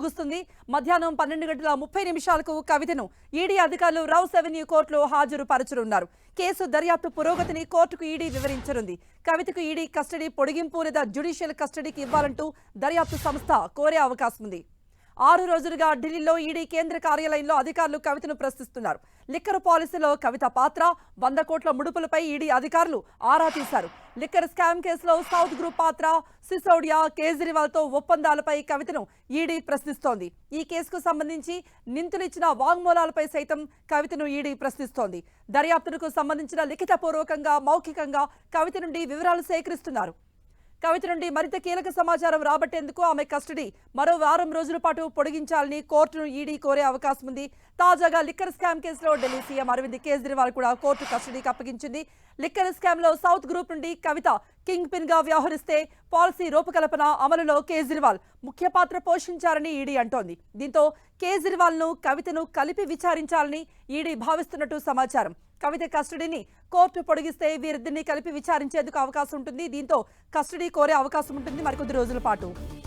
ముగుస్తుంది. మధ్యాహ్నం పన్నెండు గంటల ముప్పై నిమిషాలకు కవితను ఈడీ అధికారులు రౌస్ అవెన్యూ కోర్టులో హాజరు పరచనున్నారు కేసు దర్యాప్తు పురోగతిని కోర్టుకు ఈడీ వివరించనుంది. కవితకు ఈడీ కస్టడీ పొడిగింపు లేదా జ్యుడిషియల్ కస్టడీకి ఇవ్వాలంటూ దర్యాప్తు సంస్థ కోరే అవకాశం ఉంది ఆరు రోజులుగా ఢిల్లీలో ఈడీ కేంద్ర కార్యాలయంలో అధికారులు కవితను ప్రశ్నిస్తున్నారు. లిక్కర్ పాలసీలో కవిత పాత్ర వంద కోట్ల ముడుపులపై ఈడీ అధికారులు ఆరా తీశారు. లిక్కర్ స్కామ్ కేసులో సౌత్ గ్రూప్ పాత్ర సిసోడియా కేజ్రీవాల్తో ఒప్పందాలపై కవితను ఈడీ ప్రశ్నిస్తోంది. ఈ కేసుకు సంబంధించి నిందితులు వాంగ్మూలాలపై సైతం కవితను ఈడీ ప్రశ్నిస్తోంది. దర్యాప్తునకు సంబంధించిన లిఖితపూర్వకంగా మౌఖికంగా కవిత నుండి వివరాలు సేకరిస్తున్నారు. కవిత నుండి మరింత కీలక సమాచారం రాబట్టేందుకు ఆమె కస్టడీ మరో వారం రోజుల పాటు పొడిగించాలని కోర్టును ఈడీ కోరే అవకాశం ఉంది. తాజాగా లిక్కర్ స్కామ్ కేసులో ఢిల్లీ సీఎం అరవింద్ కేజ్రీవాల్ కూడా కోర్టు కస్టడీకి అప్పగించింది. లిక్కర్ స్కామ్లో సౌత్ గ్రూప్ నుండి కవిత కింగ్ పిన్గా వ్యవహరిస్తే పాలసీ రూపకల్పన అమలులో కేజ్రీవాల్ ముఖ్య పాత్ర పోషించారని ఈడీ అంటోంది. దీంతో కేజ్రీవాల్ను కవితను కలిపి విచారించాలని ఈడీ భావిస్తున్నట్టు సమాచారం. కవిత కస్టడీని కోర్టు పొడిగిస్తే వీరిద్దరిని కలిపి విచారించేందుకు అవకాశం ఉంటుంది. దీంతో కస్టడీ కోరే అవకాశం ఉంటుంది. మరికొద్ది రోజుల పాటు.